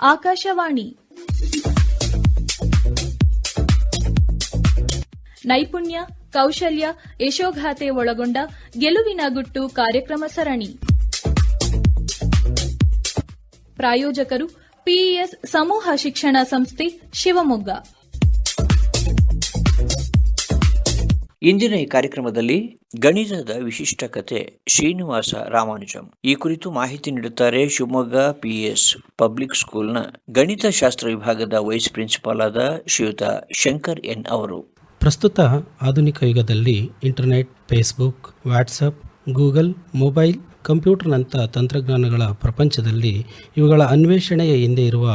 ಆಕಾಶವಾಣಿ. ನೈಪುಣ್ಯ ಕೌಶಲ್ಯ ಯಶೋಗಾಥೆ ಒಳಗೊಂಡ ಗೆಲುವಿನ ಗುಟ್ಟು ಕಾರ್ಯಕ್ರಮ ಸರಣಿ. ಪ್ರಾಯೋಜಕರು ಪಿಇಎಸ್ ಸಮೂಹ ಶಿಕ್ಷಣ ಸಂಸ್ಥೆ ಶಿವಮೊಗ್ಗ. ಇಂದಿನ ಈ ಕಾರ್ಯಕ್ರಮದಲ್ಲಿ ಗಣಿತದ ವಿಶಿಷ್ಟ ಕತೆ ಶ್ರೀನಿವಾಸ ರಾಮಾನುಜಂ. ಈ ಕುರಿತು ಮಾಹಿತಿ ನೀಡುತ್ತಾರೆ ಶಿವಮೊಗ್ಗ ಪಿಎಸ್ ಪಬ್ಲಿಕ್ ಸ್ಕೂಲ್ನ ಗಣಿತ ಶಾಸ್ತ್ರ ವಿಭಾಗದ ವೈಸ್ ಪ್ರಿನ್ಸಿಪಾಲ್ ಆದ ಶ್ರೀಯುತ ಶಂಕರ್ ಎನ್ ಅವರು. ಪ್ರಸ್ತುತ ಆಧುನಿಕ ಯುಗದಲ್ಲಿ internet, Facebook, WhatsApp, Google, mobile ಕಂಪ್ಯೂಟರ್ನಂಥ ತಂತ್ರಜ್ಞಾನಗಳ ಪ್ರಪಂಚದಲ್ಲಿ ಇವುಗಳ ಅನ್ವೇಷಣೆಯ ಹಿಂದೆ ಇರುವ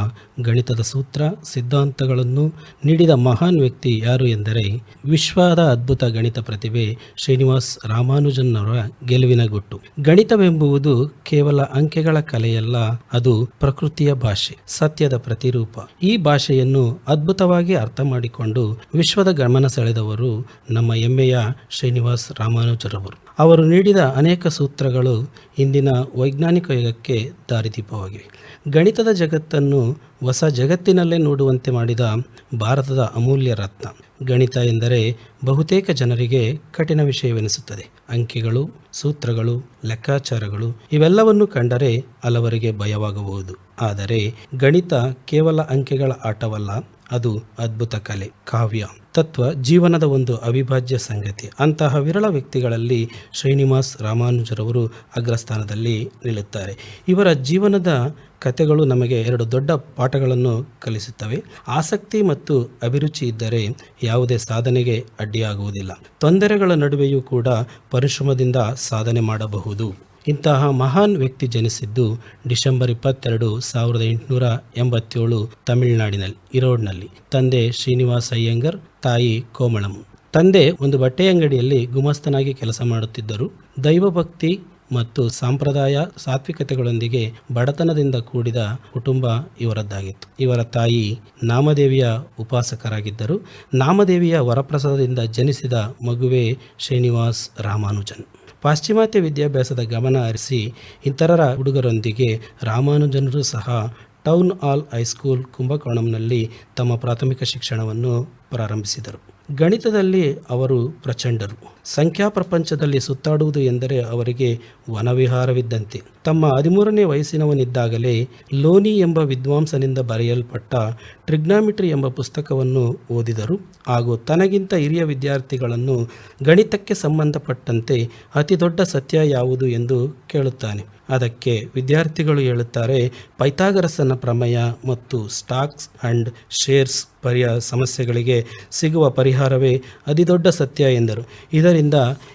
ಗಣಿತದ ಸೂತ್ರ, ಸಿದ್ಧಾಂತಗಳನ್ನು ನೀಡಿದ ಮಹಾನ್ ವ್ಯಕ್ತಿ ಯಾರು ಎಂದರೆ ವಿಶ್ವದ ಅದ್ಭುತ ಗಣಿತ ಪ್ರತಿಭೆ ಶ್ರೀನಿವಾಸ್ ರಾಮಾನುಜನ್ನವರ ಗೆಲುವಿನ ಗುಟ್ಟು. ಗಣಿತವೆಂಬುವುದು ಕೇವಲ ಅಂಕೆಗಳ ಕಲೆಯಲ್ಲ, ಅದು ಪ್ರಕೃತಿಯ ಭಾಷೆ, ಸತ್ಯದ ಪ್ರತಿರೂಪ. ಈ ಭಾಷೆಯನ್ನು ಅದ್ಭುತವಾಗಿ ಅರ್ಥ ಮಾಡಿಕೊಂಡು ವಿಶ್ವದ ಗಮನ ಸೆಳೆದವರು ನಮ್ಮ ಹೆಮ್ಮೆಯ ಶ್ರೀನಿವಾಸ್ ರಾಮಾನುಜರವರು. ಅವರು ನೀಡಿದ ಅನೇಕ ಸೂತ್ರಗಳು ಇಂದಿನ ವೈಜ್ಞಾನಿಕ ಯುಗಕ್ಕೆ ದಾರಿದೀಪವಾಗಿವೆ ಗಣಿತದ ಜಗತ್ತನ್ನು ಹೊಸ ಜಗತ್ತಿನಲ್ಲೇ ನೋಡುವಂತೆ ಮಾಡಿದ ಭಾರತದ ಅಮೂಲ್ಯ ರತ್ನ. ಗಣಿತ ಎಂದರೆ ಬಹುತೇಕ ಜನರಿಗೆ ಕಠಿಣ ವಿಷಯವೆನಿಸುತ್ತದೆ. ಅಂಕಿಗಳು, ಸೂತ್ರಗಳು, ಲೆಕ್ಕಾಚಾರಗಳು ಇವೆಲ್ಲವನ್ನು ಕಂಡರೆ ಹಲವರಿಗೆ ಭಯವಾಗಬಹುದು. ಆದರೆ ಗಣಿತ ಕೇವಲ ಅಂಕೆಗಳ ಆಟವಲ್ಲ ಅದು ಅದ್ಭುತ ಕಲೆ, ಕಾವ್ಯ, ತತ್ವ, ಜೀವನದ ಒಂದು ಅವಿಭಾಜ್ಯ ಸಂಗತಿ. ಅಂತಹ ವಿರಳ ವ್ಯಕ್ತಿಗಳಲ್ಲಿ ಶ್ರೀನಿವಾಸ್ ರಾಮಾನುಜರವರು ಅಗ್ರಸ್ಥಾನದಲ್ಲಿ ನಿಲ್ಲುತ್ತಾರೆ. ಇವರ ಜೀವನದ ಕಥೆಗಳು ನಮಗೆ ಎರಡು ದೊಡ್ಡ ಪಾಠಗಳನ್ನು ಕಲಿಸುತ್ತವೆ. ಆಸಕ್ತಿ ಮತ್ತು ಅಭಿರುಚಿ ಇದ್ದರೆ ಯಾವುದೇ ಸಾಧನೆಗೆ ಅಡ್ಡಿಯಾಗುವುದಿಲ್ಲ. ತೊಂದರೆಗಳ ನಡುವೆಯೂ ಕೂಡ ಪರಿಶ್ರಮದಿಂದ ಸಾಧನೆ ಮಾಡಬಹುದು. ಇಂತಹ ಮಹಾನ್ ವ್ಯಕ್ತಿ ಜನಿಸಿದ್ದು ಡಿಸೆಂಬರ್ ಇಪ್ಪತ್ತೆರಡು ಸಾವಿರದ ಎಂಟುನೂರ ಎಂಬತ್ತೇಳು ತಮಿಳುನಾಡಿನಲ್ಲಿ ಇರೋಡ್ನಲ್ಲಿ ತಂದೆ ಶ್ರೀನಿವಾಸ ಅಯ್ಯಂಗರ್, ತಾಯಿ ಕೋಮಳಂ. ತಂದೆ ಒಂದು ಬಟ್ಟೆ ಅಂಗಡಿಯಲ್ಲಿ ಗುಮಸ್ತನಾಗಿ ಕೆಲಸ ಮಾಡುತ್ತಿದ್ದರು. ದೈವಭಕ್ತಿ ಮತ್ತು ಸಾಂಪ್ರದಾಯ ಸಾತ್ವಿಕತೆಗಳೊಂದಿಗೆ ಬಡತನದಿಂದ ಕೂಡಿದ ಕುಟುಂಬ ಇವರದ್ದಾಗಿತ್ತು. ಇವರ ತಾಯಿ ನಾಮದೇವಿಯ ಉಪಾಸಕರಾಗಿದ್ದರು. ನಾಮದೇವಿಯ ವರಪ್ರಸಾದದಿಂದ ಜನಿಸಿದ ಮಗುವೆ ಶ್ರೀನಿವಾಸ್ ರಾಮಾನುಜನ್. ಪಾಶ್ಚಿಮಾತ್ಯ ವಿದ್ಯಾಭ್ಯಾಸದ ಗಮನ ಹರಿಸಿ ಇತರರ ಹುಡುಗರೊಂದಿಗೆ ರಾಮಾನುಜನರು ಸಹ ಟೌನ್ ಹಾಲ್ ಹೈಸ್ಕೂಲ್ ಕುಂಭಕೋಣಂನಲ್ಲಿ ತಮ್ಮ ಪ್ರಾಥಮಿಕ ಶಿಕ್ಷಣವನ್ನು ಪ್ರಾರಂಭಿಸಿದರು. ಗಣಿತದಲ್ಲಿ ಅವರು ಪ್ರಚಂಡರು. ಸಂಖ್ಯಾ ಪ್ರಪಂಚದಲ್ಲಿ ಸುತ್ತಾಡುವುದು ಎಂದರೆ ಅವರಿಗೆ ವನವಿಹಾರವಿದ್ದಂತೆ. ತಮ್ಮ ಹದಿಮೂರನೇ ವಯಸ್ಸಿನವನಿದ್ದಾಗಲೇ ಲೋನಿ ಎಂಬ ವಿದ್ವಾಂಸನಿಂದ ಬರೆಯಲ್ಪಟ್ಟ ಟ್ರಿಗ್ನಾಮಿಟ್ರಿ ಎಂಬ ಪುಸ್ತಕವನ್ನು ಓದಿದರು. ಹಾಗೂ ತನಗಿಂತ ಹಿರಿಯ ವಿದ್ಯಾರ್ಥಿಗಳನ್ನು ಗಣಿತಕ್ಕೆ ಸಂಬಂಧಪಟ್ಟಂತೆ ಅತಿ ದೊಡ್ಡ ಸತ್ಯ ಯಾವುದು ಎಂದು ಕೇಳುತ್ತಾನೆ. ಅದಕ್ಕೆ ವಿದ್ಯಾರ್ಥಿಗಳು ಹೇಳುತ್ತಾರೆ, ಪೈಥಾಗರಸನ ಪ್ರಮೇಯ ಮತ್ತು ಸ್ಟಾಕ್ಸ್ ಅಂಡ್ ಶೇರ್ಸ್ ಪರಿಯ ಸಮಸ್ಯೆಗಳಿಗೆ ಸಿಗುವ ಪರಿಹಾರವೇ ಅತಿದೊಡ್ಡ ಸತ್ಯ ಎಂದರು. ಇದರಿಂದ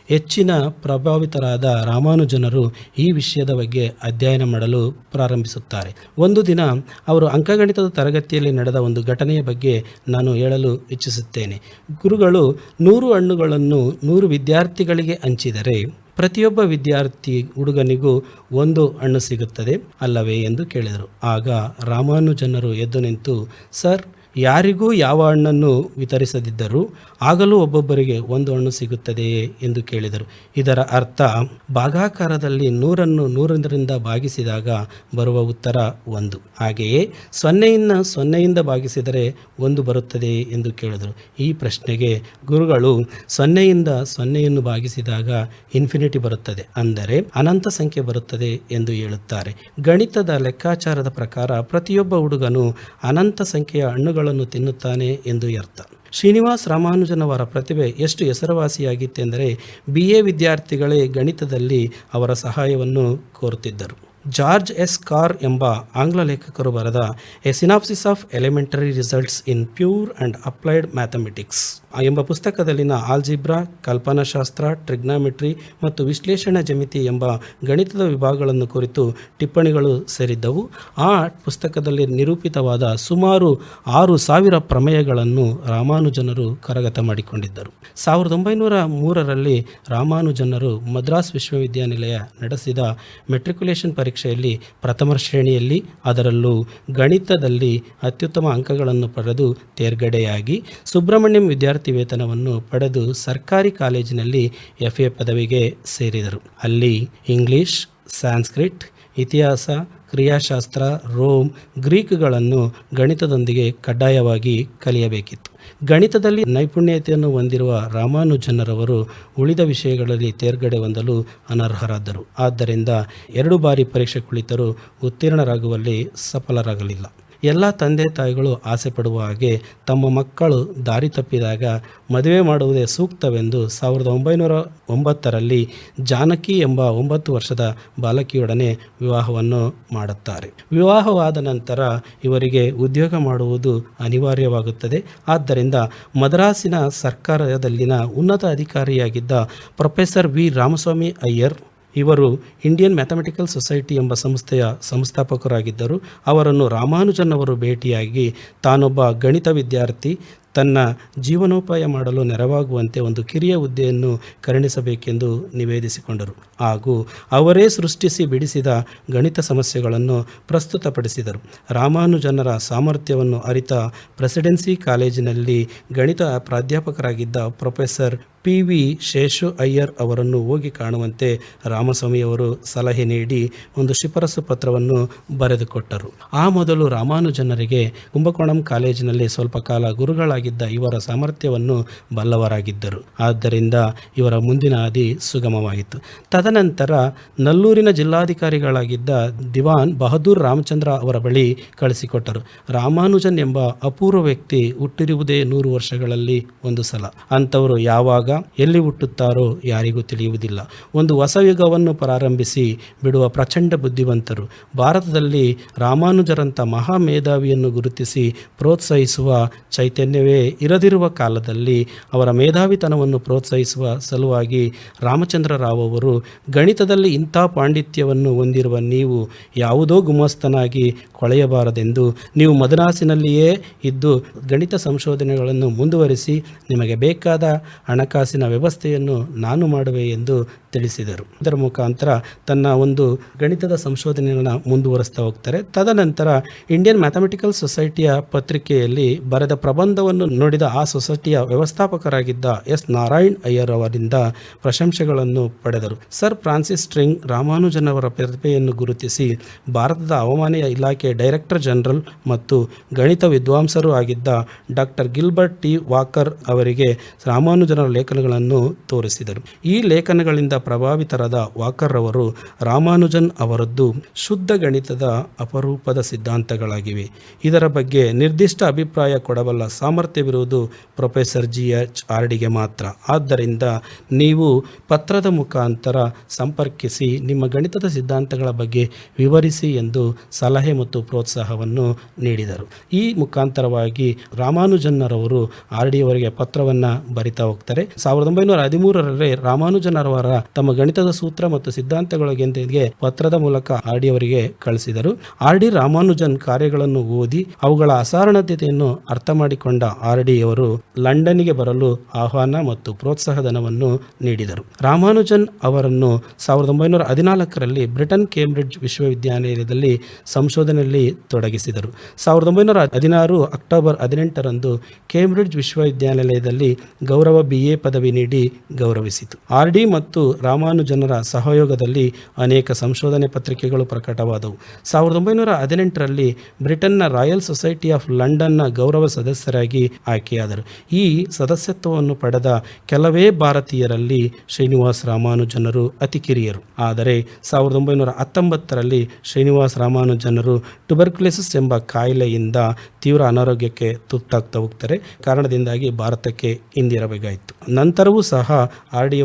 ಹೆಚ್ಚಿನ ಪ್ರಭಾವಿತರಾದ ರಾಮಾನುಜನರು ಈ ವಿಷಯದ ಬಗ್ಗೆ ಅಧ್ಯಯನ ಮಾಡಲು ಪ್ರಾರಂಭಿಸುತ್ತಾರೆ. ಒಂದು ದಿನ ಅವರು ಅಂಕಗಣಿತದ ತರಗತಿಯಲ್ಲಿ ನಡೆದ ಒಂದು ಘಟನೆಯ ಬಗ್ಗೆ ನಾನು ಹೇಳಲು ಇಚ್ಛಿಸುತ್ತೇನೆ. ಗುರುಗಳು ನೂರು ಹಣ್ಣುಗಳನ್ನು ನೂರು ವಿದ್ಯಾರ್ಥಿಗಳಿಗೆ ಹಂಚಿದರೆ ಪ್ರತಿಯೊಬ್ಬ ವಿದ್ಯಾರ್ಥಿ ಹುಡುಗನಿಗೂ ಒಂದು ಹಣ್ಣು ಸಿಗುತ್ತದೆ ಅಲ್ಲವೇ ಎಂದು ಕೇಳಿದರು. ಆಗ ರಾಮಾನುಜನರು ಎದ್ದು ನಿಂತು ಸರ್ ಯಾರಿಗೂ ಯಾವ ಹಣ್ಣನ್ನು ವಿತರಿಸದಿದ್ದರೂ ಆಗಲೂ ಒಬ್ಬೊಬ್ಬರಿಗೆ ಒಂದು ಹಣ್ಣು ಸಿಗುತ್ತದೆಯೇ ಎಂದು ಕೇಳಿದರು. ಇದರ ಅರ್ಥ, ಭಾಗಾಕಾರದಲ್ಲಿ ನೂರನ್ನು ನೂರರಿಂದ ಭಾಗಿಸಿದಾಗ ಬರುವ ಉತ್ತರ ಒಂದು. ಹಾಗೆಯೇ ಸೊನ್ನೆಯಿಂದ ಸೊನ್ನೆಯಿಂದ ಭಾಗಿಸಿದರೆ ಒಂದು ಬರುತ್ತದೆ ಎಂದು ಕೇಳಿದರು. ಈ ಪ್ರಶ್ನೆಗೆ ಗುರುಗಳು ಸೊನ್ನೆಯಿಂದ ಸೊನ್ನೆಯನ್ನು ಭಾಗಿಸಿದಾಗ ಇನ್ಫಿನಿಟಿ ಬರುತ್ತದೆ, ಅಂದರೆ ಅನಂತ ಸಂಖ್ಯೆ ಬರುತ್ತದೆ ಎಂದು ಹೇಳುತ್ತಾರೆ. ಗಣಿತದ ಲೆಕ್ಕಾಚಾರದ ಪ್ರಕಾರ ಪ್ರತಿಯೊಬ್ಬ ಹುಡುಗನು ಅನಂತ ಸಂಖ್ಯೆಯ ಹಣ್ಣುಗಳನ್ನು ತಿನ್ನುತ್ತಾನೆ ಎಂದು ಅರ್ಥ. ಶ್ರೀನಿವಾಸ್ ರಾಮಾನುಜನವರ ಪ್ರತಿಭೆ ಎಷ್ಟು ಹೆಸರುವಾಸಿಯಾಗಿತ್ತೆಂದರೆ ಬಿ ವಿದ್ಯಾರ್ಥಿಗಳೇ ಗಣಿತದಲ್ಲಿ ಅವರ ಸಹಾಯವನ್ನು ಕೋರುತ್ತಿದ್ದರು. ಜಾರ್ಜ್ ಎಸ್ ಕಾರ್ ಎಂಬ ಆಂಗ್ಲ ಲೇಖಕರು ಬರೆದ a synopsis of elementary results in pure and applied mathematics ಎಂಬ ಪುಸ್ತಕದಲ್ಲಿನ ಆಲ್ಜಿಬ್ರಾ, ಕಲ್ಪನಾಶಾಸ್ತ್ರ, ಟ್ರಿಗ್ನಾಮೆಟ್ರಿ ಮತ್ತು ವಿಶ್ಲೇಷಣಾ ಜಮಿತಿ ಎಂಬ ಗಣಿತದ ವಿಭಾಗಗಳನ್ನು ಕುರಿತು ಟಿಪ್ಪಣಿಗಳು ಸೇರಿದ್ದವು. ಆ ಪುಸ್ತಕದಲ್ಲಿ ನಿರೂಪಿತವಾದ ಸುಮಾರು ಆರು ಸಾವಿರ ಪ್ರಮೇಯಗಳನ್ನು ರಾಮಾನುಜನರು ಕರಗತ ಮಾಡಿಕೊಂಡಿದ್ದರು. ಸಾವಿರದ ಒಂಬೈನೂರ ಮೂರರಲ್ಲಿ ರಾಮಾನುಜನರು ಮದ್ರಾಸ್ ವಿಶ್ವವಿದ್ಯಾನಿಲಯ ನಡೆಸಿದ ಮೆಟ್ರಿಕ್ಯುಲೇಷನ್ ಪರೀಕ್ಷೆಯಲ್ಲಿ ಪ್ರಥಮ ಶ್ರೇಣಿಯಲ್ಲಿ ಅದರಲ್ಲೂ ಗಣಿತದಲ್ಲಿ ಅತ್ಯುತ್ತಮ ಅಂಕಗಳನ್ನು ಪಡೆದು ತೇರ್ಗಡೆಯಾಗಿ ಸುಬ್ರಹ್ಮಣ್ಯಂ ವಿದ್ಯಾರ್ಥಿ ವೇತನವನ್ನು ಪಡೆದು ಸರ್ಕಾರಿ ಕಾಲೇಜಿನಲ್ಲಿ ಎಫ್ ಎ ಪದವಿಗೆ ಸೇರಿದರು. ಅಲ್ಲಿ ಇಂಗ್ಲಿಷ್ ಸಾಂಸ್ಕ್ರಿಟ್ ಇತಿಹಾಸ ಕ್ರಿಯಾಶಾಸ್ತ್ರ, ರೋಮ್, ಗ್ರೀಕ್ಗಳನ್ನು ಗಣಿತದೊಂದಿಗೆ ಕಡ್ಡಾಯವಾಗಿ ಕಲಿಯಬೇಕಿತ್ತು. ಗಣಿತದಲ್ಲಿ ನೈಪುಣ್ಯತೆಯನ್ನು ಹೊಂದಿರುವ ರಾಮಾನುಜನರವರು ಉಳಿದ ವಿಷಯಗಳಲ್ಲಿ ತೇರ್ಗಡೆ ಹೊಂದಲು ಅನರ್ಹರಾದರು. ಆದ್ದರಿಂದ ಎರಡು ಬಾರಿ ಪರೀಕ್ಷೆ ಕುಳಿತರೂ ಉತ್ತೀರ್ಣರಾಗುವಲ್ಲಿ ಸಫಲರಾಗಲಿಲ್ಲ. ಎಲ್ಲ ತಂದೆ ತಾಯಿಗಳು ಆಸೆ ಪಡುವ ಹಾಗೆ ತಮ್ಮ ಮಕ್ಕಳು ದಾರಿ ತಪ್ಪಿದಾಗ ಮದುವೆ ಮಾಡುವುದೇ ಸೂಕ್ತವೆಂದು ಸಾವಿರದ ಒಂಬೈನೂರ ಒಂಬತ್ತರಲ್ಲಿ ಜಾನಕಿ ಎಂಬ ಒಂಬತ್ತು ವರ್ಷದ ಬಾಲಕಿಯೊಡನೆ ವಿವಾಹವನ್ನು ಮಾಡುತ್ತಾರೆ. ವಿವಾಹವಾದ ನಂತರ ಇವರಿಗೆ ಉದ್ಯೋಗ ಮಾಡುವುದು ಅನಿವಾರ್ಯವಾಗುತ್ತದೆ. ಆದ್ದರಿಂದ ಮದ್ರಾಸಿನ ಸರ್ಕಾರದಲ್ಲಿನ ಉನ್ನತ ಅಧಿಕಾರಿಯಾಗಿದ್ದ ಪ್ರೊಫೆಸರ್ ವಿ. ರಾಮಸ್ವಾಮಿ ಅಯ್ಯರ್ ಇವರು ಇಂಡಿಯನ್ ಮ್ಯಾಥಮೆಟಿಕಲ್ ಸೊಸೈಟಿ ಎಂಬ ಸಂಸ್ಥೆಯ ಸಂಸ್ಥಾಪಕರಾಗಿದ್ದರು. ಅವರನ್ನು ರಾಮಾನುಜನ್ ಅವರು ಭೇಟಿಯಾಗಿ ತಾನೊಬ್ಬ ಗಣಿತ ವಿದ್ಯಾರ್ಥಿ, ತನ್ನ ಜೀವನೋಪಾಯ ಮಾಡಲು ನೆರವಾಗುವಂತೆ ಒಂದು ಕಿರಿಯ ಹುದ್ದೆಯನ್ನು ಕರುಣಿಸಬೇಕೆಂದು ನಿವೇದಿಸಿಕೊಂಡರು. ಹಾಗೂ ಅವರೇ ಸೃಷ್ಟಿಸಿ ಬಿಡಿಸಿದ ಗಣಿತ ಸಮಸ್ಯೆಗಳನ್ನು ಪ್ರಸ್ತುತಪಡಿಸಿದರು. ರಾಮಾನುಜನರ ಸಾಮರ್ಥ್ಯವನ್ನು ಅರಿತ ಪ್ರೆಸಿಡೆನ್ಸಿ ಕಾಲೇಜಿನಲ್ಲಿ ಗಣಿತ ಪ್ರಾಧ್ಯಾಪಕರಾಗಿದ್ದ professor P V Seshu Iyer ಅವರನ್ನು ಹೋಗಿ ಕಾಣುವಂತೆ ರಾಮಸ್ವಾಮಿಯವರು ಸಲಹೆ ನೀಡಿ ಒಂದು ಶಿಫಾರಸು ಪತ್ರವನ್ನು ಬರೆದುಕೊಟ್ಟರು. ಆ ಮೊದಲು ರಾಮಾನುಜನರಿಗೆ ಕುಂಭಕೋಣಂ ಕಾಲೇಜಿನಲ್ಲಿ ಸ್ವಲ್ಪ ಕಾಲ ಗುರುಗಳಾಗಿದ್ದ ಇವರ ಸಾಮರ್ಥ್ಯವನ್ನು ಬಲ್ಲವರಾಗಿದ್ದರು. ಆದ್ದರಿಂದ ಇವರ ಮುಂದಿನ ಹಾದಿ ಸುಗಮವಾಯಿತು. ತದನಂತರ ನಲ್ಲೂರಿನ ಜಿಲ್ಲಾಧಿಕಾರಿಗಳಾಗಿದ್ದ ದಿವಾನ್ ಬಹದ್ದೂರ್ ರಾಮಚಂದ್ರ ಅವರ ಬಳಿ ಕಳಿಸಿಕೊಟ್ಟರು. ರಾಮಾನುಜನ್ ಎಂಬ ಅಪೂರ್ವ ವ್ಯಕ್ತಿ ಹುಟ್ಟಿರುವುದೇ ನೂರು ವರ್ಷಗಳಲ್ಲಿ ಒಂದು ಸಲ. ಅಂಥವರು ಯಾವಾಗ ಎಲ್ಲಿ ಹುಟ್ಟುತ್ತಾರೋ ಯಾರಿಗೂ ತಿಳಿಯುವುದಿಲ್ಲ. ಒಂದು ಹೊಸ ಯುಗವನ್ನು ಪ್ರಾರಂಭಿಸಿ ಬಿಡುವ ಪ್ರಚಂಡ ಬುದ್ಧಿವಂತರು, ಭಾರತದಲ್ಲಿ ರಾಮಾನುಜರಂಥ ಮಹಾ ಮೇಧಾವಿಯನ್ನು ಗುರುತಿಸಿ ಪ್ರೋತ್ಸಾಹಿಸುವ ಚೈತನ್ಯವೇ ಇರದಿರುವ ಕಾಲದಲ್ಲಿ ಅವರ ಮೇಧಾವಿತನವನ್ನು ಪ್ರೋತ್ಸಾಹಿಸುವ ಸಲುವಾಗಿ ರಾಮಚಂದ್ರ ರಾವ್ ಅವರು ಗಣಿತದಲ್ಲಿ ಇಂಥ ಪಾಂಡಿತ್ಯವನ್ನು ಹೊಂದಿರುವ ನೀವು ಯಾವುದೋ ಗುಮಸ್ತನಾಗಿ ಕೊಳೆಯಬಾರದೆಂದು ನೀವು ಮದನಾಸಿನಲ್ಲಿಯೇ ಇದ್ದು ಗಣಿತ ಸಂಶೋಧನೆಗಳನ್ನು ಮುಂದುವರಿಸಿ ನಿಮಗೆ ಬೇಕಾದ ಹಣಕಾಸಿನ ವ್ಯವಸ್ಥೆಯನ್ನು ನಾನು ಮಾಡುವೆ ಎಂದು ತಿಳಿಸಿದರು. ಇದರ ಮುಖಾಂತರ ತನ್ನ ಒಂದು ಗಣಿತದ ಸಂಶೋಧನೆಯನ್ನು ಮುಂದುವರಿಸ್ತಾ ಹೋಗ್ತಾರೆ. ತದನಂತರ ಇಂಡಿಯನ್ ಮ್ಯಾಥಮೆಟಿಕಲ್ ಸೊಸೈಟಿಯ ಪತ್ರಿಕೆಯಲ್ಲಿ ಬರೆದ ಪ್ರಬಂಧವನ್ನು ನೋಡಿದ ಆ ಸೊಸೈಟಿಯ ವ್ಯವಸ್ಥಾಪಕರಾಗಿದ್ದ ಎಸ್. ನಾರಾಯಣ್ ಅಯ್ಯರ್ ಅವರಿಂದ ಪ್ರಶಂಸೆಗಳನ್ನು ಪಡೆದರು. ಸರ್ ಫ್ರಾನ್ಸಿಸ್ ಸ್ಟ್ರಿಂಗ್ ರಾಮಾನುಜನ್ ಅವರ ಪ್ರತಿಭೆಯನ್ನು ಗುರುತಿಸಿ ಭಾರತದ ಹವಾಮಾನ ಇಲಾಖೆ ಡೈರೆಕ್ಟರ್ ಜನರಲ್ ಮತ್ತು ಗಣಿತ ವಿದ್ವಾಂಸರೂ ಆಗಿದ್ದ ಡಾಕ್ಟರ್ ಗಿಲ್ಬರ್ಟ್ ಟಿ. ವಾಕರ್ ಅವರಿಗೆ ರಾಮಾನುಜನ ಲೇಖನಗಳನ್ನು ತೋರಿಸಿದರು. ಈ ಲೇಖನಗಳಿಂದ ಪ್ರಭಾವಿತರಾದ ವಾಕರ್ ಅವರು ರಾಮಾನುಜನ್ ಅವರದ್ದು ಶುದ್ಧ ಗಣಿತದ ಅಪರೂಪದ ಸಿದ್ಧಾಂತಗಳಾಗಿವೆ. ಇದರ ಬಗ್ಗೆ ನಿರ್ದಿಷ್ಟ ಅಭಿಪ್ರಾಯ ಕೊಡಬಲ್ಲ ಸಾಮರ್ಥ್ಯವಿರುವುದು ಪ್ರೊಫೆಸರ್ ಜಿ ಎಚ್ ಆರ್ಡಿಗೆ ಮಾತ್ರ. ಆದ್ದರಿಂದ ನೀವು ಪತ್ರದ ಮುಖಾಂತರ ಸಂಪರ್ಕಿಸಿ ನಿಮ್ಮ ಗಣಿತದ ಸಿದ್ಧಾಂತಗಳ ಬಗ್ಗೆ ವಿವರಿಸಿ ಎಂದು ಸಲಹೆ ಮತ್ತು ಪ್ರೋತ್ಸಾಹವನ್ನು ನೀಡಿದರು. ಈ ಮುಖಾಂತರವಾಗಿ ರಾಮಾನುಜನ್ನರವರು ಆರ್ ಡಿ ಅವರಿಗೆ ಪತ್ರವನ್ನು ಬರಿತಾ ಹೋಗ್ತಾರೆ. ಸಾವಿರದ ಒಂಬೈನೂರ ಹದಿಮೂರರಲ್ಲಿ ರಾಮಾನುಜನರವರ ತಮ್ಮ ಗಣಿತದ ಸೂತ್ರ ಮತ್ತು ಸಿದ್ಧಾಂತಗಳೊಂದಿಗೆ ಪತ್ರದ ಮೂಲಕ ಆರ್ ಡಿ ಅವರಿಗೆ ಕಳಿಸಿದರು. ಆರ್ ಡಿ ರಾಮಾನುಜನ್ ಕಾರ್ಯಗಳನ್ನು ಓದಿ ಅವುಗಳ ಅಸಾರಣತೆಯನ್ನು ಅರ್ಥ ಮಾಡಿಕೊಂಡ ಆರ್ ಡಿ ಅವರು ಲಂಡನ್ಗೆ ಬರಲು ಆಹ್ವಾನ ಮತ್ತು ಪ್ರೋತ್ಸಾಹಧನವನ್ನು ನೀಡಿದರು. ರಾಮಾನುಜನ್ ಅವರನ್ನು ಸಾವಿರದ ಒಂಬೈನೂರ ಹದಿನಾಲ್ಕರಲ್ಲಿ ಬ್ರಿಟನ್ ಕೇಂಬ್ರಿಡ್ಜ್ ವಿಶ್ವವಿದ್ಯಾನಿಲಯದಲ್ಲಿ ಸಂಶೋಧನೆಯಲ್ಲಿ ತೊಡಗಿಸಿದರು. ಸಾವಿರದ ಒಂಬೈನೂರ ಹದಿನಾರು ಅಕ್ಟೋಬರ್ ಹದಿನೆಂಟರಂದು ಕೇಂಬ್ರಿಡ್ಜ್ ವಿಶ್ವವಿದ್ಯಾನಿಲಯದಲ್ಲಿ ಗೌರವ ಬಿ ಎ ಪದವಿ ನೀಡಿ ಗೌರವಿಸಿತು. ಆರ್ ಡಿ ಮತ್ತು ರಾಮಾನುಜನರ ಸಹಯೋಗದಲ್ಲಿ ಅನೇಕ ಸಂಶೋಧನೆ ಪತ್ರಿಕೆಗಳು ಪ್ರಕಟವಾದವು. ಸಾವಿರದ ಒಂಬೈನೂರ ಹದಿನೆಂಟರಲ್ಲಿ ಬ್ರಿಟನ್ನ ರಾಯಲ್ ಸೊಸೈಟಿ ಆಫ್ ಲಂಡನ್ನ ಗೌರವ ಸದಸ್ಯರಾಗಿ ಆಯ್ಕೆಯಾದರು. ಈ ಸದಸ್ಯತ್ವವನ್ನು ಪಡೆದ ಕೆಲವೇ ಭಾರತೀಯರಲ್ಲಿ ಶ್ರೀನಿವಾಸ್ ರಾಮಾನುಜನರು ಅತಿ ಕಿರಿಯರು. ಆದರೆ ಸಾವಿರದ ಒಂಬೈನೂರ ಹತ್ತೊಂಬತ್ತರಲ್ಲಿ ಶ್ರೀನಿವಾಸ್ ರಾಮಾನುಜನರು ಟ್ಯುಬರ್ಕ್ಯುಲಿಸಿಸ್ ಎಂಬ ಕಾಯಿಲೆಯಿಂದ ತೀವ್ರ ಅನಾರೋಗ್ಯಕ್ಕೆ ತುತ್ತಾಗ್ತಾ ಹೋಗ್ತಾರೆ. ಕಾರಣದಿಂದಾಗಿ ಭಾರತಕ್ಕೆ ಹಿಂದಿರಬೇಕಾಯಿತು ನಂತರವೂ ಸಹ ಆರ್ ಡಿ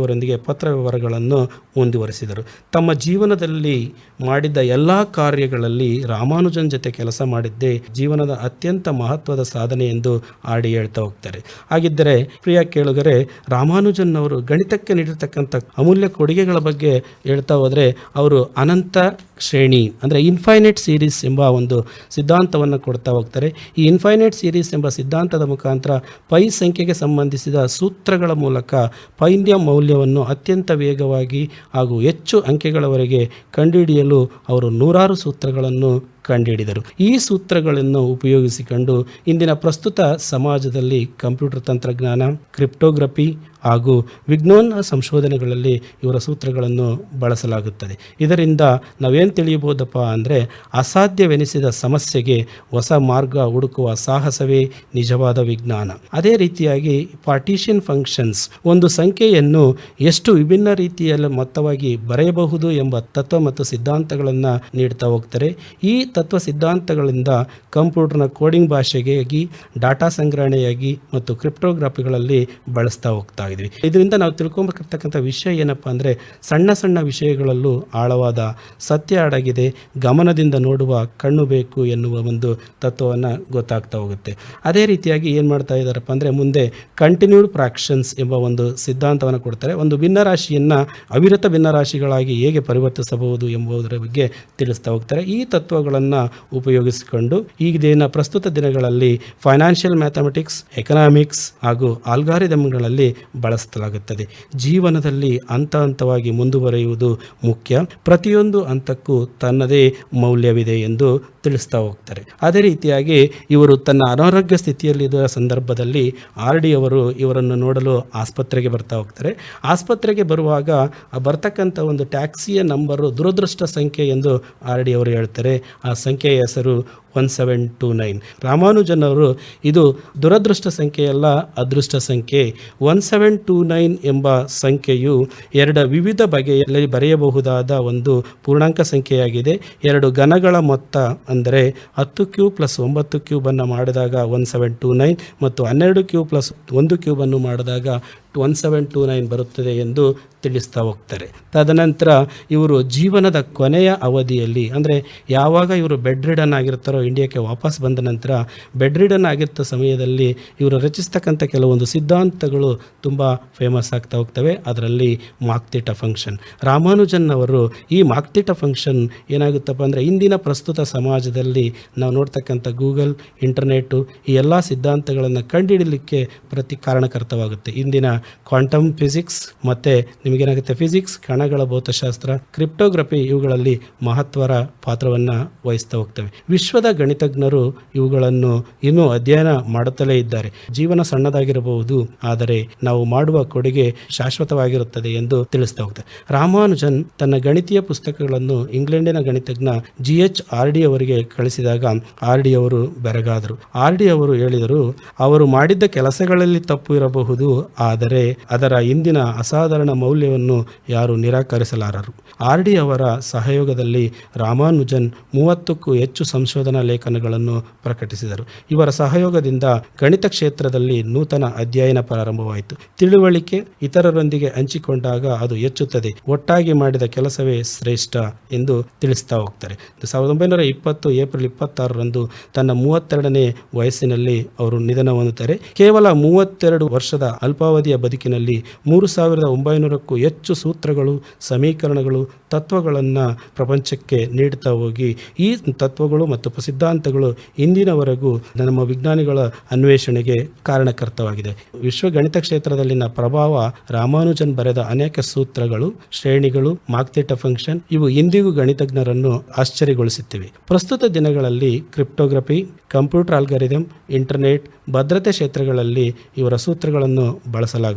ಪತ್ರ ವ್ಯವಹಾರಗಳನ್ನು ಮುಂದುವರಿಸಿದರು. ತಮ್ಮ ಜೀವನದಲ್ಲಿ ಮಾಡಿದ್ದ ಎಲ್ಲ ಕಾರ್ಯಗಳಲ್ಲಿ ರಾಮಾನುಜನ್ ಜೊತೆ ಕೆಲಸ ಮಾಡಿದ್ದೇ ಜೀವನದ ಅತ್ಯಂತ ಮಹತ್ವದ ಸಾಧನೆ ಎಂದು ಆಡಿ ಹೇಳ್ತಾ ಹೋಗ್ತಾರೆ. ಹಾಗಿದ್ದರೆ ಪ್ರಿಯ ಕೇಳುಗರೆ ರಾಮಾನುಜನ್ ಅವರು ಗಣಿತಕ್ಕೆ ನೀಡಿರ್ತಕ್ಕಂಥ ಅಮೂಲ್ಯ ಕೊಡುಗೆಗಳ ಬಗ್ಗೆ ಹೇಳ್ತಾ ಹೋದರೆ ಅವರು ಅನಂತ ಶ್ರೇಣಿ ಅಂದರೆ ಇನ್ಫೈನೈಟ್ ಸೀರೀಸ್ ಎಂಬ ಒಂದು ಸಿದ್ಧಾಂತವನ್ನು ಕೊಡ್ತಾ ಹೋಗ್ತಾರೆ. ಈ ಇನ್ಫೈನೈಟ್ ಸೀರೀಸ್ ಎಂಬ ಸಿದ್ಧಾಂತದ ಮುಖಾಂತರ ಪೈ ಸಂಖ್ಯೆಗೆ ಸಂಬಂಧಿಸಿದ ಸೂತ್ರಗಳ ಮೂಲಕ ಪೈನ್ಯ ಮೌಲ್ಯವನ್ನು ಅತ್ಯಂತ ವೇಗವಾಗಿ ಹಾಗೂ ಹೆಚ್ಚು ಅಂಕೆಗಳವರೆಗೆ ಕಂಡುಹಿಡಿಯಲು ಅವರು ನೂರಾರು ಸೂತ್ರಗಳನ್ನು ಕಂಡುಹಿಡಿದರು. ಈ ಸೂತ್ರಗಳನ್ನು ಉಪಯೋಗಿಸಿಕೊಂಡು ಇಂದಿನ ಪ್ರಸ್ತುತ ಸಮಾಜದಲ್ಲಿ ಕಂಪ್ಯೂಟರ್ ತಂತ್ರಜ್ಞಾನ, ಕ್ರಿಪ್ಟೋಗ್ರಫಿ ಹಾಗೂ ವಿಜ್ಞಾನ ಸಂಶೋಧನೆಗಳಲ್ಲಿ ಇವರ ಸೂತ್ರಗಳನ್ನು ಬಳಸಲಾಗುತ್ತದೆ. ಇದರಿಂದ ನಾವೇನು ತಿಳಿಯಬಹುದಪ್ಪ ಅಂದರೆ ಅಸಾಧ್ಯವೆನಿಸಿದ ಸಮಸ್ಯೆಗೆ ಹೊಸ ಮಾರ್ಗ ಹುಡುಕುವ ಸಾಹಸವೇ ನಿಜವಾದ ವಿಜ್ಞಾನ. ಅದೇ ರೀತಿಯಾಗಿ ಪಾರ್ಟಿಷನ್ ಫಂಕ್ಷನ್ಸ್ ಒಂದು ಸಂಖ್ಯೆಯನ್ನು ಎಷ್ಟು ವಿಭಿನ್ನ ರೀತಿಯಲ್ಲಿ ಮೊತ್ತವಾಗಿ ಬರೆಯಬಹುದು ಎಂಬ ತತ್ವ ಮತ್ತು ಸಿದ್ಧಾಂತಗಳನ್ನು ನೀಡ್ತಾ ಹೋಗ್ತಾರೆ. ಈ ತತ್ವ ಸಿದ್ಧಾಂತಗಳಿಂದ ಕಂಪ್ಯೂಟರ್ನ ಕೋಡಿಂಗ್ ಭಾಷೆಗಾಗಿ, ಡಾಟಾ ಸಂಗ್ರಹಣೆಯಾಗಿ ಮತ್ತು ಕ್ರಿಪ್ಟೋಗ್ರಫಿಗಳಲ್ಲಿ ಬಳಸ್ತಾ ಹೋಗ್ತಾ ಇದ್ದೀವಿ. ಇದರಿಂದ ನಾವು ತಿಳ್ಕೊಂಬರ್ತಕ್ಕಂಥ ವಿಷಯ ಏನಪ್ಪ ಅಂದರೆ, ಸಣ್ಣ ಸಣ್ಣ ವಿಷಯಗಳಲ್ಲೂ ಆಳವಾದ ಸತ್ಯ ಅಡಗಿದೆ. ಗಮನದಿಂದ ನೋಡುವ ಕಣ್ಣು ಬೇಕು ಎನ್ನುವ ಒಂದು ತತ್ವವನ್ನು ಗೊತ್ತಾಗ್ತಾ ಹೋಗುತ್ತೆ. ಅದೇ ರೀತಿಯಾಗಿ ಏನು ಮಾಡ್ತಾ ಇದ್ದಾರಪ್ಪ ಅಂದರೆ, ಮುಂದೆ ಕಂಟಿನ್ಯೂಡ್ ಫ್ರಾಕ್ಷನ್ಸ್ ಎಂಬ ಒಂದು ಸಿದ್ಧಾಂತವನ್ನು ಕೊಡ್ತಾರೆ. ಒಂದು ಭಿನ್ನರಾಶಿಯನ್ನು ಅವಿರತ ಭಿನ್ನರಾಶಿಗಳಾಗಿ ಹೇಗೆ ಪರಿವರ್ತಿಸಬಹುದು ಎಂಬುದರ ಬಗ್ಗೆ ತಿಳಿಸ್ತಾ ಹೋಗ್ತಾರೆ. ಈ ತತ್ವಗಳನ್ನು ಉಪಯೋಗಿಸಿಕೊಂಡು ಈಗಿನ ಪ್ರಸ್ತುತ ದಿನಗಳಲ್ಲಿ ಫೈನಾನ್ಷಿಯಲ್ ಮ್ಯಾಥಮೆಟಿಕ್ಸ್, ಎಕನಾಮಿಕ್ಸ್ ಹಾಗೂ ಆಲ್ಗಾರಿದಮ್ಗಳಲ್ಲಿ ಬಳಸಲಾಗುತ್ತದೆ. ಜೀವನದಲ್ಲಿ ಹಂತ ಹಂತವಾಗಿ ಮುಂದುವರಿಯುವುದು ಮುಖ್ಯ. ಪ್ರತಿಯೊಂದು ಹಂತಕ್ಕೂ ತನ್ನದೇ ಮೌಲ್ಯವಿದೆ ಎಂದು ತಿಳಿಸ್ತಾ ಹೋಗ್ತಾರೆ. ಅದೇ ರೀತಿಯಾಗಿ ಇವರು ತನ್ನ ಅನಾರೋಗ್ಯ ಸ್ಥಿತಿಯಲ್ಲಿದ್ದ ಸಂದರ್ಭದಲ್ಲಿ ಆರ್ ಡಿ ಅವರು ಇವರನ್ನು ನೋಡಲು ಆಸ್ಪತ್ರೆಗೆ ಬರ್ತಾ ಹೋಗ್ತಾರೆ. ಆಸ್ಪತ್ರೆಗೆ ಬರುವಾಗ ಬರ್ತಕ್ಕಂಥ ಒಂದು ಟ್ಯಾಕ್ಸಿಯ ನಂಬರು ದುರದೃಷ್ಟ ಸಂಖ್ಯೆ ಎಂದು ಆರ್ ಡಿ ಅವರು ಹೇಳ್ತಾರೆ. ಆ ಸಂಖ್ಯೆಯ ಹೆಸರು one seven two nine. Ramanujan ಅವರು ಇದು ದುರದೃಷ್ಟ ಸಂಖ್ಯೆಯಲ್ಲ ಅದೃಷ್ಟ ಸಂಖ್ಯೆ. ಒನ್ ಸೆವೆನ್ ಟೂ ನೈನ್ ಎಂಬ ಸಂಖ್ಯೆಯು ಎರಡು ವಿವಿಧ ಬಗೆಯಲ್ಲಿ ಬರೆಯಬಹುದಾದ ಒಂದು ಪೂರ್ಣಾಂಕ ಸಂಖ್ಯೆಯಾಗಿದೆ. ಎರಡು ಘನಗಳ ಮೊತ್ತ ಅಂದರೆ ಹತ್ತು ಕ್ಯೂ ಪ್ಲಸ್ ಒಂಬತ್ತು ಕ್ಯೂಬನ್ನು ಮಾಡಿದಾಗ ಒನ್ ಸೆವೆನ್ ಟು ನೈನ್ ಮತ್ತು ಹನ್ನೆರಡು ಕ್ಯೂ ಪ್ಲಸ್ ಒಂದು ಕ್ಯೂಬನ್ನು ಮಾಡಿದಾಗ ಒನ್ ಸೆವೆನ್ ಟು ನೈನ್ ಬರುತ್ತದೆ ಎಂದು ತಿಳಿಸ್ತಾ ಹೋಗ್ತಾರೆ. ತದನಂತರ ಇವರು ಜೀವನದ ಕೊನೆಯ ಅವಧಿಯಲ್ಲಿ, ಅಂದರೆ ಯಾವಾಗ ಇವರು ಬೆಡ್ ರಿಡನ್ ಆಗಿರ್ತಾರೋ ಇಂಡಿಯಾಕ್ಕೆ ವಾಪಸ್ ಬಂದ ನಂತರ ಬೆಡ್ ರಿಡನ್ ಆಗಿರ್ತ ಸಮಯದಲ್ಲಿ ಇವರು ರಚಿಸ್ತಕ್ಕಂಥ ಕೆಲವೊಂದು ಸಿದ್ಧಾಂತಗಳು ತುಂಬ ಫೇಮಸ್ ಆಗ್ತಾ ಹೋಗ್ತವೆ. ಅದರಲ್ಲಿ ಮಾಕ್ತಿಟ ಫಂಕ್ಷನ್ ರಾಮಾನುಜನ್ ಅವರು ಈ ಮಾಕ್ತಿಟ ಫಂಕ್ಷನ್ ಏನಾಗುತ್ತಪ್ಪ ಅಂದರೆ, ಇಂದಿನ ಪ್ರಸ್ತುತ ಸಮಾಜದಲ್ಲಿ ನಾವು ನೋಡ್ತಕ್ಕಂಥ ಗೂಗಲ್ ಇಂಟರ್ನೆಟ್ಟು ಈ ಎಲ್ಲ ಸಿದ್ಧಾಂತಗಳನ್ನು ಕಂಡುಹಿಡಲಿಕ್ಕೆ ಪ್ರತಿ ಕಾರಣಕರ್ತವಾಗುತ್ತೆ. ಇಂದಿನ ಕ್ವಾಂಟಮ್ ಫಿಸಿಕ್ಸ್ ಮತ್ತು ನಿಮಗೇನಾಗುತ್ತೆ ಫಿಸಿಕ್ಸ್, ಕಣಗಳ ಭೌತಶಾಸ್ತ್ರ, ಕ್ರಿಪ್ಟೋಗ್ರಫಿ ಇವುಗಳಲ್ಲಿ ಮಹತ್ವರ ಪಾತ್ರವನ್ನು ವಹಿಸ್ತಾ ಹೋಗ್ತವೆ. ವಿಶ್ವದ ಗಣಿತಜ್ಞರು ಇವುಗಳನ್ನು ಇನ್ನೂ ಅಧ್ಯಯನ ಮಾಡುತ್ತಲೇ ಇದ್ದಾರೆ. ಜೀವನ ಸಣ್ಣದಾಗಿರಬಹುದು, ಆದರೆ ನಾವು ಮಾಡುವ ಕೊಡುಗೆ ಶಾಶ್ವತವಾಗಿರುತ್ತದೆ ಎಂದು ತಿಳಿಸ್ತಾ ಹೋಗ್ತಾರೆ ರಾಮಾನುಜನ್ ತನ್ನ ಗಣಿತೀಯ ಪುಸ್ತಕಗಳನ್ನು ಇಂಗ್ಲೆಂಡಿನ ಗಣಿತಜ್ಞ ಜಿ ಎಚ್ ಆರ್ ಡಿ ಅವರಿಗೆ ಕಳಿಸಿದಾಗ ಆರ್ ಡಿ ಅವರು ಬೆರಗಾದರು. ಆರ್ ಡಿ ಅವರು ಹೇಳಿದರು, ಅವರು ಮಾಡಿದ್ದ ಕೆಲಸಗಳಲ್ಲಿ ತಪ್ಪು ಇರಬಹುದು, ಆದರೆ ಅದರ ಇಂದಿನ ಅಸಾಧಾರಣ ಮೌಲ್ಯವನ್ನು ಯಾರು ನಿರಾಕರಿಸಲಾರರು. ಆರ್ ಡಿ ಅವರ ಸಹಯೋಗದಲ್ಲಿ ರಾಮಾನುಜನ್ ಮೂವತ್ತಕ್ಕೂ ಹೆಚ್ಚು ಸಂಶೋಧನಾ ಲೇಖನಗಳನ್ನು ಪ್ರಕಟಿಸಿದರು. ಇವರ ಸಹಯೋಗದಿಂದ ಗಣಿತ ಕ್ಷೇತ್ರದಲ್ಲಿ ನೂತನ ಅಧ್ಯಯನ ಪ್ರಾರಂಭವಾಯಿತು. ತಿಳುವಳಿಕೆ ಇತರರೊಂದಿಗೆ ಹಂಚಿಕೊಂಡಾಗ ಅದು ಹೆಚ್ಚುತ್ತದೆ. ಒಟ್ಟಾಗಿ ಮಾಡಿದ ಕೆಲಸವೇ ಶ್ರೇಷ್ಠ ಎಂದು ತಿಳಿಸ್ತಾ ಹೋಗ್ತಾರೆ. ಸಾವಿರದ ಒಂಬೈನೂರ ಇಪ್ಪತ್ತು ಏಪ್ರಿಲ್ ಇಪ್ಪತ್ತಾರರಂದು ತನ್ನ ಮೂವತ್ತೆರಡನೇ ವಯಸ್ಸಿನಲ್ಲಿ ಅವರು ನಿಧನ ಹೊಂದುತ್ತಾರೆ ಕೇವಲ ಮೂವತ್ತೆರಡು ವರ್ಷದ ಅಲ್ಪಾವಧಿಯ ಬದುಕಿನಲ್ಲಿ ಮೂರು ಸಾವಿರದ ಒಂಬೈನೂರಕ್ಕೂ ಹೆಚ್ಚು ಸೂತ್ರಗಳು, ಸಮೀಕರಣಗಳು, ತತ್ವಗಳನ್ನು ಪ್ರಪಂಚಕ್ಕೆ ನೀಡುತ್ತಾ ಹೋಗಿ, ಈ ತತ್ವಗಳು ಮತ್ತು ಸಿದ್ಧಾಂತಗಳು ಇಂದಿನವರೆಗೂ ನಮ್ಮ ವಿಜ್ಞಾನಿಗಳ ಅನ್ವೇಷಣೆಗೆ ಕಾರಣಕರ್ತವಾಗಿದೆ. ವಿಶ್ವ ಗಣಿತ ಕ್ಷೇತ್ರದಲ್ಲಿನ ಪ್ರಭಾವ ರಾಮಾನುಜನ್ ಬರೆದ ಅನೇಕ ಸೂತ್ರಗಳು, ಶ್ರೇಣಿಗಳು ಮಾಕ್ತಿಟ ಫಂಕ್ಷನ್ ಇವು ಇಂದಿಗೂ ಗಣಿತಜ್ಞರನ್ನು ಆಶ್ಚರ್ಯಗೊಳಿಸುತ್ತಿವೆ. ಪ್ರಸ್ತುತ ದಿನಗಳಲ್ಲಿ ಕ್ರಿಪ್ಟೋಗ್ರಫಿ, ಕಂಪ್ಯೂಟರ್ ಆಲ್ಗರಿದಮ್ ಇಂಟರ್ನೆಟ್, ಭದ್ರತೆ ಕ್ಷೇತ್ರಗಳಲ್ಲಿ ಇವರ ಸೂತ್ರಗಳನ್ನು ಬಳಸಲಾಗುತ್ತಿದೆ.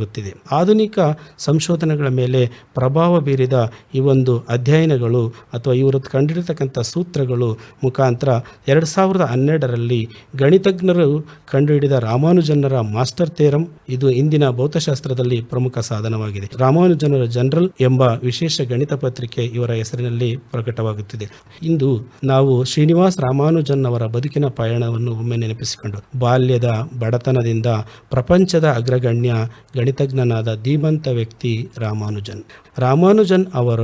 ಆಧುನಿಕ ಸಂಶೋಧನೆಗಳ ಮೇಲೆ ಪ್ರಭಾವ ಬೀರಿದ ಈ ಒಂದು ಅಧ್ಯಯನಗಳು ಅಥವಾ ಇವರು ಕಂಡಿಡಿತಕ್ಕಂಥ ಸೂತ್ರಗಳು ಮುಖಾಂತರ ಎರಡು ಸಾವಿರದ ಹನ್ನೆರಡರಲ್ಲಿ ಗಣಿತಜ್ಞರು ಕಂಡುಹಿಡಿದ ರಾಮಾನುಜನರ ಮಾಸ್ಟರ್ ಥೇರಂ ಇದು ಇಂದಿನ ಭೌತಶಾಸ್ತ್ರದಲ್ಲಿ ಪ್ರಮುಖ ಸಾಧನವಾಗಿದೆ. ರಾಮಾನುಜನರ ಜನರಲ್ ಎಂಬ ವಿಶೇಷ ಗಣಿತ ಪತ್ರಿಕೆ ಇವರ ಹೆಸರಿನಲ್ಲಿ ಪ್ರಕಟವಾಗುತ್ತಿದೆ. ಇಂದು ನಾವು ಶ್ರೀನಿವಾಸ್ ರಾಮಾನುಜನ್ ಅವರ ಬದುಕಿನ ಪಯಣವನ್ನು ಒಮ್ಮೆ ನೆನಪಿಸಿಕೊಂಡು, ಬಾಲ್ಯದ ಬಡತನದಿಂದ ಪ್ರಪಂಚದ ಅಗ್ರಗಣ್ಯ ಗಣಿತಜ್ಞನಾದ ಧೀಮಂತ ವ್ಯಕ್ತಿ ರಾಮಾನುಜನ್. ರಾಮಾನುಜನ್ ಅವರ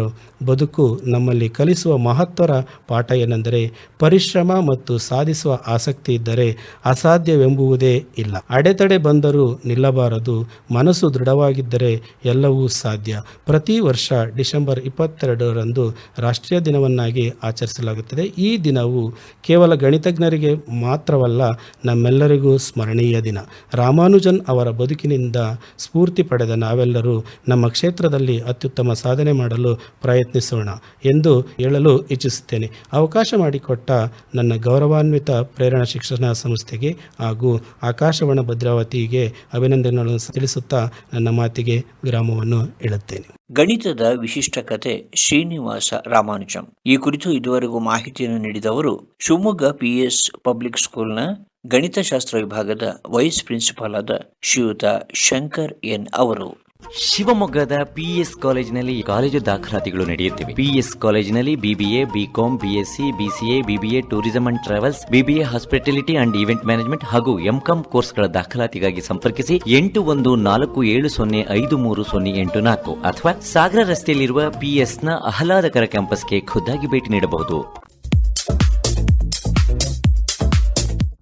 ಬದುಕು ನಮ್ಮಲ್ಲಿ ಕಲಿಸುವ ಮಹತ್ವರ ಪಾಠ ಏನೆಂದರೆ ಪರಿಶ್ರಮ ಮತ್ತು ಸಾಧಿಸುವ ಆಸಕ್ತಿ ಇದ್ದರೆ ಅಸಾಧ್ಯವೆಂಬುವುದೇ ಇಲ್ಲ. ಅಡೆತಡೆ ಬಂದರೂ ನಿಲ್ಲಬಾರದು, ಮನಸ್ಸು ದೃಢವಾಗಿದ್ದರೆ ಎಲ್ಲವೂ ಸಾಧ್ಯ. ಪ್ರತಿ ವರ್ಷ ಡಿಸೆಂಬರ್ ಇಪ್ಪತ್ತೆರಡರಂದು ರಾಷ್ಟ್ರೀಯ ದಿನವನ್ನಾಗಿ ಆಚರಿಸಲಾಗುತ್ತದೆ. ಈ ದಿನವು ಕೇವಲ ಗಣಿತಜ್ಞರಿಗೆ ಮಾತ್ರವಲ್ಲ, ನಮ್ಮೆಲ್ಲರಿಗೂ ಸ್ಮರಣೀಯ ದಿನ. ರಾಮಾನುಜನ್ ಅವರ ಬದುಕಿನಿಂದ ಸ್ಫೂರ್ತಿ ಪಡೆದ ನಾವೆಲ್ಲರೂ ನಮ್ಮ ಕ್ಷೇತ್ರದಲ್ಲಿ ಅತ್ಯುತ್ತಮ ಸಾಧನೆ ಮಾಡಲು ಪ್ರಯತ್ನಿಸೋಣ ಎಂದು ಹೇಳಲು ಇಚ್ಛಿಸುತ್ತೇನೆ. ಅವಕಾಶ ಮಾಡಿಕೊಟ್ಟ ನನ್ನ ಗೌರವಾನ್ವಿತ ಪ್ರೇರಣಾ ಶಿಕ್ಷಣ ಸಂಸ್ಥೆಗೆ ಹಾಗೂ ಆಕಾಶವಣ ಭದ್ರಾವತಿಗೆ ಅಭಿನಂದನೆಗಳನ್ನು ತಿಳಿಸುತ್ತಾ ನನ್ನ ಮಾತಿಗೆ ವಿರಾಮವನ್ನು ಹೇಳುತ್ತೇನೆ. ಗಣಿತದ ವಿಶಿಷ್ಟ ಕತೆ ಶ್ರೀನಿವಾಸ ರಾಮಾನುಜಂ. ಈ ಕುರಿತು ಇದುವರೆಗೂ ಮಾಹಿತಿಯನ್ನು ನೀಡಿದವರು ಶಿವಮೊಗ್ಗ ಪಿಎಸ್ ಪಬ್ಲಿಕ್ ಸ್ಕೂಲ್ನ ಗಣಿತಶಾಸ್ತ್ರ ವಿಭಾಗದ ವೈಸ್ ಪ್ರಿನ್ಸಿಪಾಲ್ ಆದ ಶ್ರೀಯುತ ಶಂಕರ್ ಎನ್ ಅವರು. ಶಿವಮೊಗ್ಗದ ಪಿಎಸ್ ಕಾಲೇಜಿನಲ್ಲಿ ಕಾಲೇಜು ದಾಖಲಾತಿಗಳು ನಡೆಯುತ್ತಿವೆ. ಪಿಎಸ್ ಕಾಲೇಜಿನಲ್ಲಿ B B A B Com B Sc B C A B B A tourism and travels B B A hospitality and event management ಹಾಗೂ ಎಂಕಾಂ ಕೋರ್ಸ್ಗಳ ದಾಖಲಾತಿಗಾಗಿ ಸಂಪರ್ಕಿಸಿ ಎಂಟು ಒಂದು ನಾಲ್ಕು ಏಳು ಸೊನ್ನೆ ಐದು ಮೂರು ಸೊನ್ನೆ ಎಂಟು ನಾಲ್ಕು ಅಥವಾ ಸಾಗರ ರಸ್ತೆಯಲ್ಲಿರುವ ಪಿಎಸ್ನ ಆಹ್ಲಾದಕರ ಕ್ಯಾಂಪಸ್ಗೆ ಖುದ್ದಾಗಿ ಭೇಟಿ ನೀಡಬಹುದು.